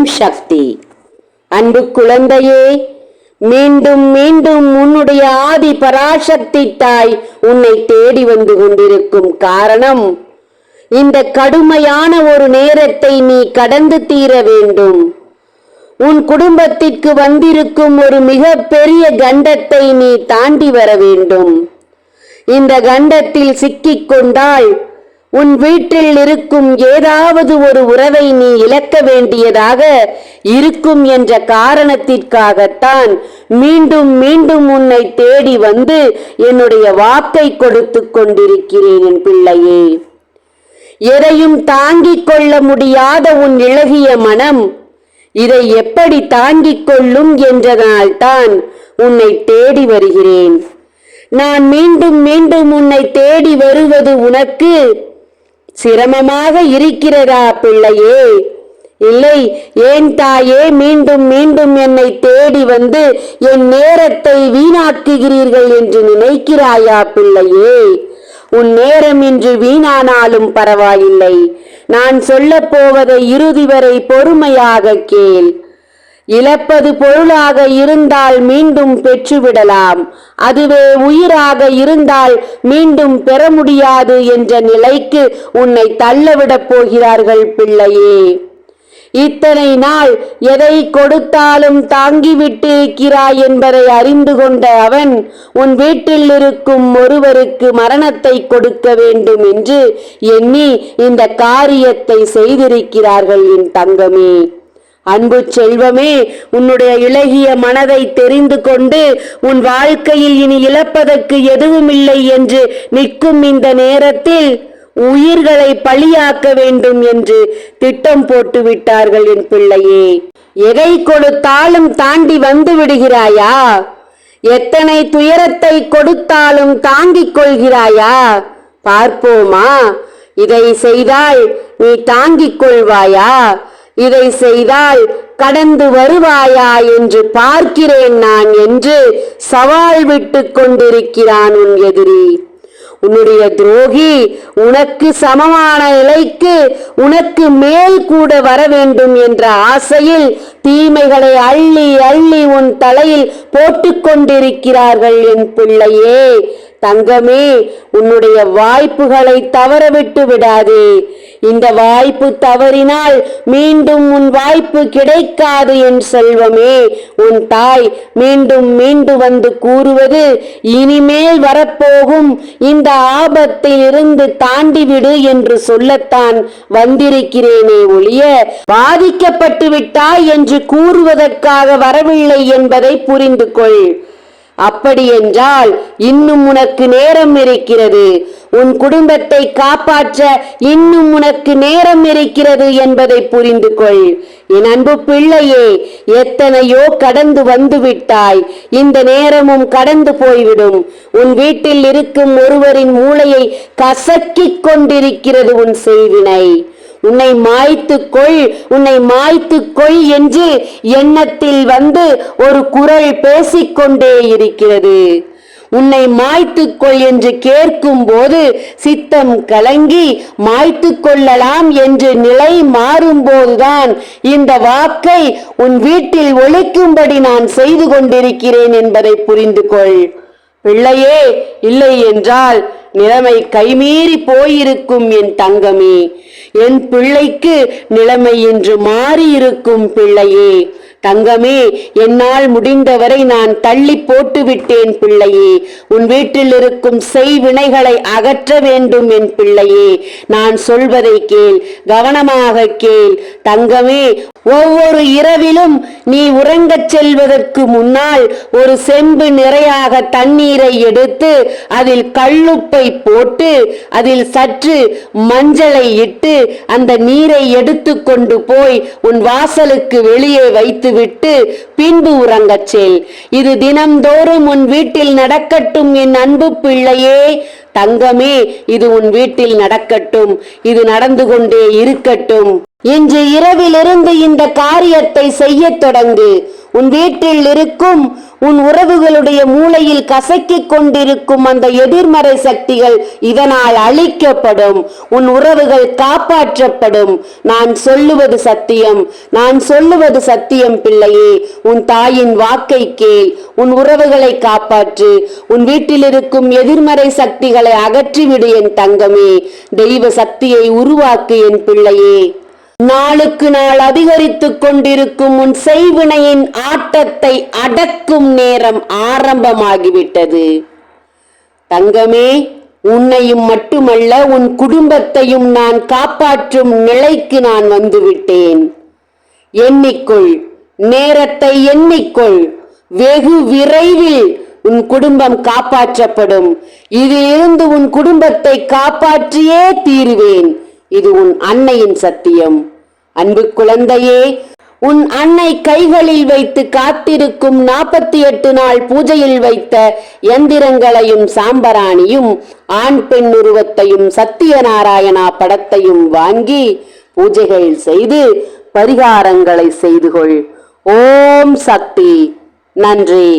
ஓம் சக்தி. அன்பு குழந்தையே மீண்டும் மீண்டும் உன்னுடைய ஆதி பராசக்தி தாய் உன்னை தேடி வந்து கொண்டிருக்கும் காரணம் இந்த கடுமையான ஒரு நேரத்தை நீ கடந்து தீர வேண்டும். உன் குடும்பத்திற்கு வந்திருக்கும் ஒரு மிக பெரிய கண்டத்தை நீ தாண்டி வர வேண்டும். இந்த கண்டத்தில் சிக்கிக் கொண்டால் உன் வீட்டில் இருக்கும் ஏதாவது ஒரு உறவை நீ இழக்க வேண்டியதாக இருக்கும் என்ற காரணத்திற்காகத்தான் மீண்டும் மீண்டும் உன்னை தேடி வந்து என்னுடைய வாக்கை கொடுத்து கொண்டிருக்கிறேன் என் பிள்ளையே. எதையும் தாங்கிக் கொள்ள முடியாத உன் இழகிய மனம் இதை எப்படி தாங்கிக் கொள்ளும் என்றதனால்தான் உன்னை தேடி வருகிறேன். நான் மீண்டும் மீண்டும் உன்னை தேடி வருவது உனக்கு சிரமமாக இருக்கிறதா பிள்ளையே? இல்லை ஏன் தாயே மீண்டும் மீண்டும் என்னை தேடி வந்து என் நேரத்தை வீணாக்குகிறீர்கள் என்று நினைக்கிறாயா பிள்ளையே? உன் நேரம் இன்று வீணானாலும் பரவாயில்லை. நான் சொல்லப் போவதை இறுதி வரை பொறுமையாக கேள். இழப்பது பொருளாக இருந்தால் மீண்டும் பெற்றுவிடலாம். அதுவே உயிராக இருந்தால் மீண்டும் பெற முடியாது என்ற நிலைக்கு உன்னை தள்ளவிடப் போகிறார்கள் பிள்ளையே. இத்தனை நாள் எதை கொடுத்தாலும் தாங்கிவிட்டிருக்கிறாய் என்பதை அறிந்து கொண்ட அவன் உன் வீட்டில் இருக்கும் ஒருவருக்கு மரணத்தை கொடுக்க வேண்டும் என்று எண்ணி இந்த காரியத்தை செய்திருக்கிறார்கள் என் தங்கமே. அன்பு செல்வமே உன்னுடைய இளகிய மனதை தெரிந்து கொண்டு உன் வாழ்க்கையில் இனி இழப்பதற்கு எதுவுமில்லை என்று நிற்கும் இந்த நேரத்தில் உயிர்களை பழியாக்க வேண்டும் என்று திட்டம் போட்டு விட்டார்கள் என் பிள்ளையே. எதை கொடுத்தாலும் தாண்டி வந்து விடுகிறாயா? எத்தனை துயரத்தை கொடுத்தாலும் தாங்கிக் கொள்கிறாயா? பார்ப்போமா இதை செய்தால் நீ தாங்கிக் கொள்வாயா? இதை செய்தால் கடந்து வருவாயா என்று பார்க்கிறேன் நான் என்று சவால் விட்டு கொண்டிருக்கிறான் உன் எதிரி. உன்னுடைய துரோகி உனக்கு சமமான நிலைக்கு உனக்கு மேல் கூட வர வேண்டும் என்ற ஆசையில் தீமைகளை அள்ளி அள்ளி உன் தலையில் போட்டுக்கொண்டிருக்கிறார்கள் என் பிள்ளையே. தங்கமே உன்னுடைய வாய்ப்புகளை தவறவிட்டு விடாதே. இந்த வாய்ப்பு தவறினால் மீண்டும் உன் வாய்ப்பு கிடைக்காது என் செல்வமே. உன் தாய் மீண்டும் மீண்டும் வந்து கூறுவது இனிமேல் வரப்போகும். இந்த ஆபத்தில் இருந்து தாண்டிவிடு என்று சொல்லத்தான் வந்திருக்கிறேனே ஒழிய பாதிக்கப்பட்டு விட்டாய் என்று கூறுவதற்காக வரவில்லை என்பதை புரிந்து கொள் அப்படியென்றால் இன்னும் உனக்கு நேரம் இருக்கிறது. உன் குடும்பத்தை காப்பாற்ற இன்னும் உனக்கு நேரம் இருக்கிறது என்பதை புரிந்து கொள் என் அன்பு பிள்ளையே எத்தனையோ கடந்து வந்து விட்டாய் இந்த நேரமும் கடந்து போய்விடும். உன் வீட்டில் இருக்கும் ஒருவரின் மூளையை கசக்கிக் கொண்டிருக்கிறது உன் செய்வினை. உன்னை மாய்த்துக் கொள் உன்னை மாய்த்துக் கொள் என்று எண்ணத்தில் வந்து ஒரு குரல் பேசிக்கொண்டே இருக்கிறது. உன்னை மாய்த்துக் கொள் என்று கேட்கும் போது சித்தம் கலங்கி மாய்த்துக் கொள்ளலாம் என்று நிலை மாறும்போதுதான் இந்த வாக்கை உன் வீட்டில் ஒழிக்கும்படி நான் செய்து கொண்டிருக்கிறேன் என்பதை புரிந்து கொள் பிள்ளையே இல்லை என்றால் நிலைமை கைமீறி போயிருக்கும் என் தங்கமே என் பிள்ளைக்கு நிலைமை என்று மாறியிருக்கும் பிள்ளையே. தங்கமே என்னால் முடிந்தவரை நான் தள்ளி போட்டு விட்டேன் பிள்ளையே. உன் வீட்டில் இருக்கும் செய்வினைகளை அகற்ற வேண்டும் என் பிள்ளையே. நான் சொல்வதை கேள் கவனமாக கேள். தங்கமே ஒவ்வொரு இரவிலும் நீ உறங்கச் செல்வதற்கு முன்னால் ஒரு செம்பு நிறையாக தண்ணீரை எடுத்து அதில் கல்லுப்பை போட்டு அதில் சற்று மஞ்சளை இட்டு அந்த நீரை எடுத்து கொண்டு போய் உன் வாசலுக்கு வெளியே வைத்துவிட்டு பின்பு உறங்கச் செல். இது தினம்தோறும் உன் வீட்டில் நடக்கட்டும் என் அன்பு பிள்ளையே. தங்கமே இது உன் வீட்டில் நடக்கட்டும் இது நடந்து கொண்டே இருக்கட்டும். இன்று இரவிலிருந்து இந்த காரியத்தை செய்யத் தொடங்கு. உன் வீட்டில் இருக்கும் உன் உறவுகளுடைய மூளையில் கசக்கிக் கொண்டிருக்கும் அந்த எதிர்மறை சக்திகள் இதனால் அழிக்கப்படும். உன் உறவுகள் காப்பாற்றப்படும். நான் சொல்லுவது சத்தியம். நான் சொல்லுவது சத்தியம் பிள்ளையே. உன் தாயின் வாக்கை கேள். உன் உறவுகளை காப்பாற்று. உன் வீட்டில் இருக்கும் எதிர்மறை சக்திகளை அகற்றிவிடு என் தங்கமே. தெய்வ சக்தியை உருவாக்கு என் பிள்ளையே. நாளுக்கு நாள் அதிகரித்துக் கொண்டிருக்கும் உன் செய்வினையின் ஆட்டத்தை அடக்கும் நேரம் ஆரம்பமாகிவிட்டது. தங்கமே உன்னையும் மட்டுமல்ல உன் குடும்பத்தையும் நான் காப்பாற்றும் நிலைக்கு நான் வந்துவிட்டேன். எண்ணிக்கொள் நேரத்தை எண்ணிக்கொள். வெகு விரைவில் உன் குடும்பம் காப்பாற்றப்படும். இதிலிருந்து உன் குடும்பத்தை காப்பாற்றியே தீருவேன். இது உன் அன்னையின் சத்தியம். அன்பு குழந்தையே உன் அன்னை கைகளில் வைத்து காத்திருக்கும் நாற்பத்தி எட்டு நாள் பூஜையில் வைத்த எந்திரங்களையும் சாம்பராணியும் ஆண் பெண் உருவத்தையும் சத்தியநாராயணா படத்தையும் வாங்கி பூஜைகள் செய்து பரிகாரங்களை செய்து கொள். ஓம் சக்தி. நன்றி.